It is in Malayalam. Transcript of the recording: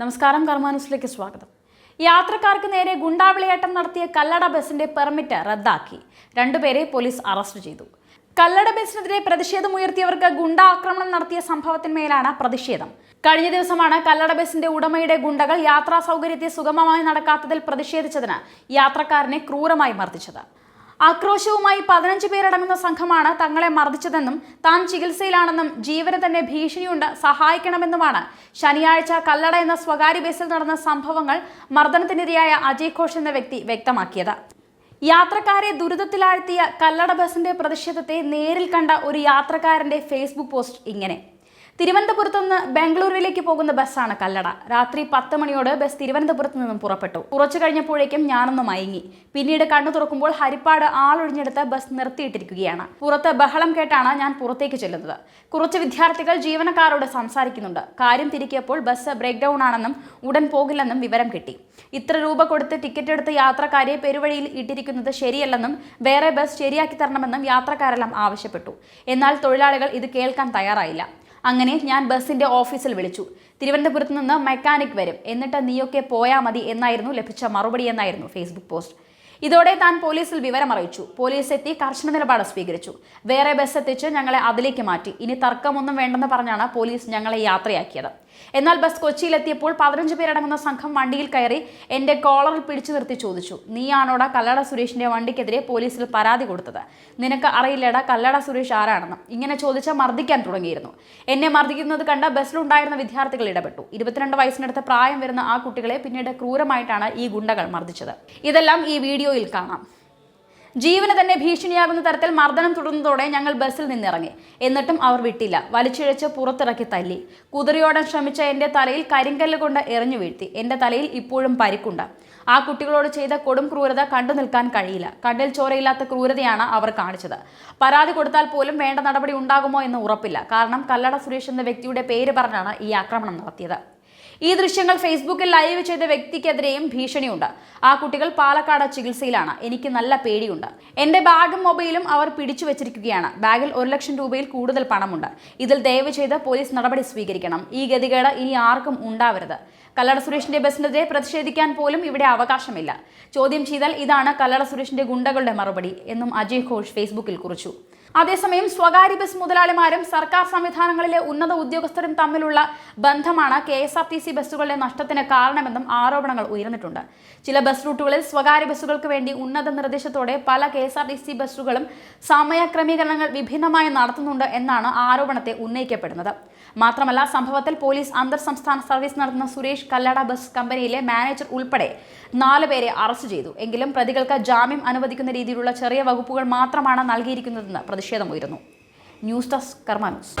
നമസ്കാരം കർമാനുസിലേക്ക് സ്വാഗതം. യാത്രക്കാർക്ക് നേരെ ഗുണ്ടാവിളിയേട്ടം നടത്തിയ കല്ലട ബസിന്റെ പെർമിറ്റ് റദ്ദാക്കി. രണ്ടുപേരെ പോലീസ് അറസ്റ്റ് ചെയ്തു. കല്ലട ബസിനെതിരെ പ്രതിഷേധമുയർത്തിയവർക്ക് ഗുണ്ട ആക്രമണം നടത്തിയ സംഭവത്തിന്മേലാണ് പ്രതിഷേധം. കഴിഞ്ഞ ദിവസമാണ് കല്ലട ബസിന്റെ ഉടമയുടെ ഗുണ്ടകൾ യാത്രാ സൗകര്യത്തെ സുഗമമായി നടക്കാത്തതിൽ പ്രതിഷേധിച്ചതിന് യാത്രക്കാരനെ ക്രൂരമായി മർദ്ദിച്ചത്. ആക്രോശവുമായി പതിനഞ്ച് പേരടങ്ങുന്ന സംഘമാണ് തങ്ങളെ മർദ്ദിച്ചതെന്നും താൻ ചികിത്സയിലാണെന്നും ജീവന് തന്നെ ഭീഷണിയുണ്ട് സഹായിക്കണമെന്നുമാണ്. ശനിയാഴ്ച കല്ലട എന്ന സ്വകാര്യ ബസ്സിൽ നടന്ന സംഭവങ്ങൾ മർദ്ദനത്തിനിരയായ അജയ് ഘോഷ് എന്ന വ്യക്തി വ്യക്തമാക്കിയത്. യാത്രക്കാരെ ദുരിതത്തിലാഴ്ത്തിയ കല്ലട ബസിന്റെ പ്രതിഷേധത്തെ നേരിൽ കണ്ട ഒരു യാത്രക്കാരന്റെ ഫേസ്ബുക്ക് പോസ്റ്റ് ഇങ്ങനെ. തിരുവനന്തപുരത്ത് നിന്ന് ബാംഗ്ലൂരിലേക്ക് പോകുന്ന ബസ്സാണ് കല്ലട. രാത്രി പത്ത് മണിയോട് ബസ് തിരുവനന്തപുരത്ത് നിന്നും പുറപ്പെട്ടു. കുറച്ചു കഴിഞ്ഞപ്പോഴേക്കും ഞാനൊന്ന് മയങ്ങി. പിന്നീട് കണ്ണു തുറക്കുമ്പോൾ ഹരിപ്പാട് ആളൊഴിഞ്ഞെടുത്ത് ബസ് നിർത്തിയിട്ടിരിക്കുകയാണ്. പുറത്ത് ബഹളം കേട്ടാണ് ഞാൻ പുറത്തേക്ക് ചെല്ലുന്നത്. കുറച്ച് വിദ്യാർത്ഥികൾ ജീവനക്കാരോട് സംസാരിക്കുന്നുണ്ട്. കാര്യം തിരിക്കിയപ്പോൾ ബസ് ബ്രേക്ക് ഡൗൺ ആണെന്നും ഉടൻ പോകില്ലെന്നും വിവരം കിട്ടി. ഇത്ര രൂപ കൊടുത്ത് ടിക്കറ്റ് എടുത്ത് യാത്രക്കാരെ പെരുവഴിയിൽ ഇട്ടിരിക്കുന്നത് ശരിയല്ലെന്നും വേറെ ബസ് ശരിയാക്കി തരണമെന്നും യാത്രക്കാരെല്ലാം ആവശ്യപ്പെട്ടു. എന്നാൽ തൊഴിലാളികൾ ഇത് കേൾക്കാൻ തയ്യാറായില്ല. അങ്ങനെ ഞാൻ ബസ്സിന്റെ ഓഫീസിൽ വിളിച്ചു. തിരുവനന്തപുരത്ത് നിന്ന് മെക്കാനിക് വരും. എന്നിട്ട് നീയൊക്കെ പോയാൽ മതി എന്നായിരുന്നു ലഭിച്ച മറുപടി എന്നായിരുന്നു ഫേസ്ബുക്ക് പോസ്റ്റ്. ഇതോടെ താൻ പോലീസിൽ വിവരം അറിയിച്ചു. പോലീസ് എത്തി കർശന നിലപാട് സ്വീകരിച്ചു. വേറെ ബസ് എത്തിച്ച് ഞങ്ങളെ അതിലേക്ക് മാറ്റി. ഇനി തർക്കമൊന്നും വേണ്ടെന്ന് പറഞ്ഞാണ് പോലീസ് ഞങ്ങളെ യാത്രയാക്കിയത്. എന്നാൽ ബസ് കൊച്ചിയിലെത്തിയപ്പോൾ പതിനഞ്ച് പേരടങ്ങുന്ന സംഘം വണ്ടിയിൽ കയറി എന്റെ കോളറിൽ പിടിച്ചു നിർത്തി ചോദിച്ചു. നീയാണോട കല്ലട സുരേഷിന്റെ വണ്ടിക്കെതിരെ പോലീസിൽ പരാതി കൊടുത്തത്? നിനക്ക് അറിയില്ലടാ കല്ലട സുരേഷ് ആരാണെന്ന്? ഇങ്ങനെ ചോദിച്ചാൽ മർദ്ദിക്കാൻ തുടങ്ങിയിരുന്നു. എന്നെ മർദ്ദിക്കുന്നത് കണ്ട ബസ്സിലുണ്ടായിരുന്ന വിദ്യാർത്ഥികൾ ഇടപെട്ടു. ഇരുപത്തിരണ്ട് വയസ്സിനടുത്ത് പ്രായം വരുന്ന ആ കുട്ടികളെ പിന്നീട് ക്രൂരമായിട്ടാണ് ഈ ഗുണ്ടകൾ മർദ്ദിച്ചത്. ഇതെല്ലാം ഈ വീഡിയോയിൽ കാണാം. ജീവന് തന്നെ ഭീഷണിയാകുന്ന തരത്തിൽ മർദ്ദനം തുടർന്നതോടെ ഞങ്ങൾ ബസ്സിൽ നിന്നിറങ്ങി. എന്നിട്ടും അവർ വിട്ടില്ല. വലിച്ചിഴച്ച് പുറത്തിറക്കി തല്ലി. കുതിരയോടാൻ ശ്രമിച്ച എന്റെ തലയിൽ കരിങ്കല്ല് കൊണ്ട് എറിഞ്ഞു വീഴ്ത്തി. എന്റെ തലയിൽ ഇപ്പോഴും പരിക്കുണ്ട്. ആ കുട്ടികളോട് ചെയ്ത കൊടും ക്രൂരത കണ്ടു നിൽക്കാൻ കഴിയില്ല. കണ്ണിൽ ചോരയില്ലാത്ത ക്രൂരതയാണ് അവർ കാണിച്ചത്. പരാതി കൊടുത്താൽ പോലും വേണ്ട നടപടി ഉണ്ടാകുമോ എന്ന് ഉറപ്പില്ല. കാരണം കല്ലട സുരേഷ് എന്ന വ്യക്തിയുടെ പേര് പറഞ്ഞാണ് ഈ ആക്രമണം നടത്തിയത്. ഈ ദൃശ്യങ്ങൾ ഫേസ്ബുക്കിൽ ലൈവ് ചെയ്ത വ്യക്തിക്കെതിരെയും ഭീഷണിയുണ്ട്. ആ കുട്ടികൾ പാലക്കാട് ചികിത്സയിലാണ്. എനിക്ക് നല്ല പേടിയുണ്ട്. എന്റെ ബാഗും മൊബൈലും അവർ പിടിച്ചു വെച്ചിരിക്കുകയാണ്. ബാഗിൽ ഒരു ലക്ഷം രൂപയിൽ കൂടുതൽ പണമുണ്ട്. ഇതിൽ ദയവ് ചെയ്ത് പോലീസ് നടപടി സ്വീകരിക്കണം. ഈ ഗതികേട് ഇനി ആർക്കും ഉണ്ടാവരുത്. കല്ലട സുരേഷിന്റെ ബസിനെതിരെ പ്രതിഷേധിക്കാൻ പോലും ഇവിടെ അവകാശമില്ല. ചോദ്യം ചെയ്താൽ ഇതാണ് കല്ലട സുരേഷിന്റെ ഗുണ്ടകളുടെ മറുപടി എന്നും അജയ് ഘോഷ് ഫേസ്ബുക്കിൽ കുറിച്ചു. അതേസമയം സ്വകാര്യ ബസ് മുതലാളിമാരും സർക്കാർ സംവിധാനങ്ങളിലെ ഉന്നത ഉദ്യോഗസ്ഥരും തമ്മിലുള്ള ബന്ധമാണ് K S R T C ബസ്സുകളുടെ നഷ്ടത്തിന് കാരണമെന്നും ആരോപണങ്ങൾ ഉയർന്നിട്ടുണ്ട്. ചില ബസ് റൂട്ടുകളിൽ സ്വകാര്യ ബസ്സുകൾക്ക് വേണ്ടി ഉന്നത നിർദ്ദേശത്തോടെ പല K S R T C ബസ്സുകളും സമയക്രമീകരണങ്ങൾ വിഭിന്നമായി നടത്തുന്നുണ്ട് എന്നാണ് ആരോപണത്തെ ഉന്നയിക്കപ്പെടുന്നത്. മാത്രമല്ല സംഭവത്തിൽ പോലീസ് അന്തർ സംസ്ഥാന സർവീസ് നടത്തുന്ന സുരേഷ് കല്ലട ബസ് കമ്പനിയിലെ മാനേജർ ഉൾപ്പെടെ നാല് പേരെ അറസ്റ്റ് ചെയ്തു. എങ്കിലും പ്രതികൾക്ക് ജാമ്യം അനുവദിക്കുന്ന രീതിയിലുള്ള ചെറിയ വകുപ്പുകൾ മാത്രമാണ് നൽകിയിരിക്കുന്നതെന്ന് പ്രതിഷേധമുയരുന്നു. News desk Karma news.